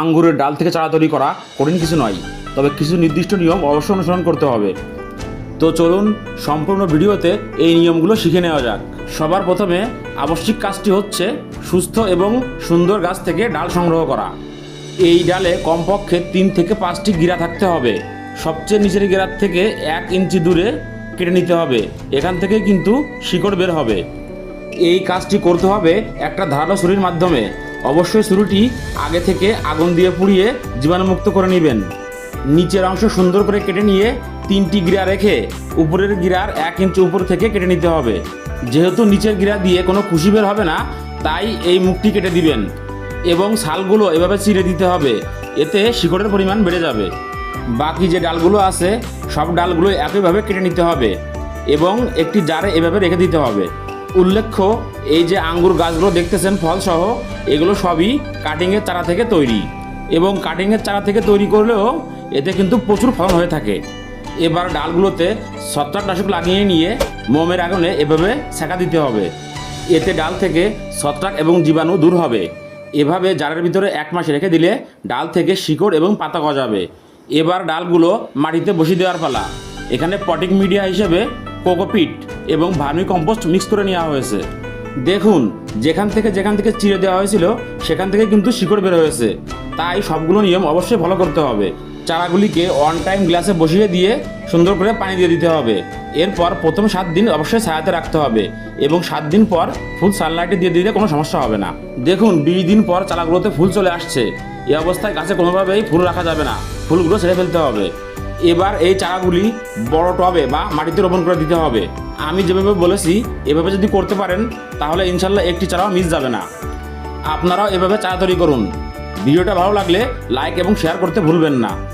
আঙ্গুরের ডাল থেকে চারা তৈরি করা কঠিন কিছু নয়, তবে কিছু নির্দিষ্ট নিয়ম অবশ্যই অনুসরণ করতে হবে। তো চলুন সম্পূর্ণ ভিডিওতে এই নিয়মগুলো শিখে নেওয়া যাক। সবার প্রথমে আবশ্যিক কাজটি হচ্ছে সুস্থ এবং সুন্দর গাছ থেকে ডাল সংগ্রহ করা। এই ডালে কমপক্ষে তিন থেকে পাঁচটি গিরা থাকতে হবে। সবচেয়ে নিচের গিরার থেকে এক ইঞ্চি দূরে কেটে নিতে হবে। এখান থেকে কিন্তু শিকড় বের হবে। এই কাজটি করতে হবে একটা ধারালো ছুরির মাধ্যমে। অবশ্যই ছুরিটি আগে থেকে আগুন দিয়ে পুড়িয়ে জীবাণুমুক্ত করে নেবেন। নিচের অংশ সুন্দর করে কেটে নিয়ে তিনটি গিরা রেখে উপরের গিরার এক ইঞ্চি উপর থেকে কেটে নিতে হবে। যেহেতু নিচের গিরা দিয়ে কোনো খুশি বের হবে না, তাই এই মুখটি কেটে দিবেন এবং শালগুলো এভাবে চিড়ে দিতে হবে। এতে শিকড়ের পরিমাণ বেড়ে যাবে। বাকি যে ডালগুলো আছে, সব ডালগুলো একইভাবে কেটে নিতে হবে এবং একটি জারে এভাবে রেখে দিতে হবে। উল্লেখ্য, এই যে আঙ্গুর গাছগুলো দেখতেছেন ফলসহ, এগুলো সবই কাটিংয়ের চারা থেকে তৈরি। এবং কাটিংয়ের চারা থেকে তৈরি করলেও এতে কিন্তু প্রচুর ফলন হয়ে থাকে। এবার ডালগুলোতে ছত্রাকনাশক লাগিয়ে নিয়ে মোমের আগুনে এভাবে সেকা দিতে হবে। এতে ডাল থেকে ছত্রাক এবং জীবাণু দূর হবে। এভাবে জারের ভিতরে এক মাস রেখে দিলে ডাল থেকে শিকড় এবং পাতা গজাবে। এবার ডালগুলো মাটিতে বসিয়ে দেওয়ার পালা। এখানে পটিক মিডিয়া হিসেবে কোকোপিট এবং ভার্মি কম্পোস্ট মিক্স করে নেওয়া হয়েছে। দেখুন, যেখান থেকে যেখান থেকে চিড়ে দেওয়া হয়েছিল, সেখান থেকে কিন্তু শিকড় বের হয়েছে। তাই সবগুলো নিয়ম অবশ্যই ফলো করতে হবে। চারাগুলিকে অন টাইম গ্লাসে বসিয়ে দিয়ে সুন্দর করে পানি দিয়ে দিতে হবে। এরপর প্রথম সাত দিন অবশ্যই ছায়াতে রাখতে হবে এবং সাত দিন পর ফুল সানলাইটে দিয়ে দিলে কোনো সমস্যা হবে না। দেখুন, বিশ দিন পর চারাগুলোতে ফুল চলে আসছে। এই অবস্থায় গাছে কোনোভাবেই ফুল রাখা যাবে না। ফুলগুলো ছেড়ে ফেলতে হবে। এবার এই চারাগুলি বড় টবে বা মাটিতে রোপণ করে দিতে হবে। আমি যেভাবে বলেছি, এভাবে যদি করতে পারেন, তাহলে ইনশাল্লাহ একটি চারাও মিস যাবে না। আপনারাও এভাবে চারা তৈরি করুন। ভিডিওটা ভালো লাগলে লাইক এবং শেয়ার করতে ভুলবেন না।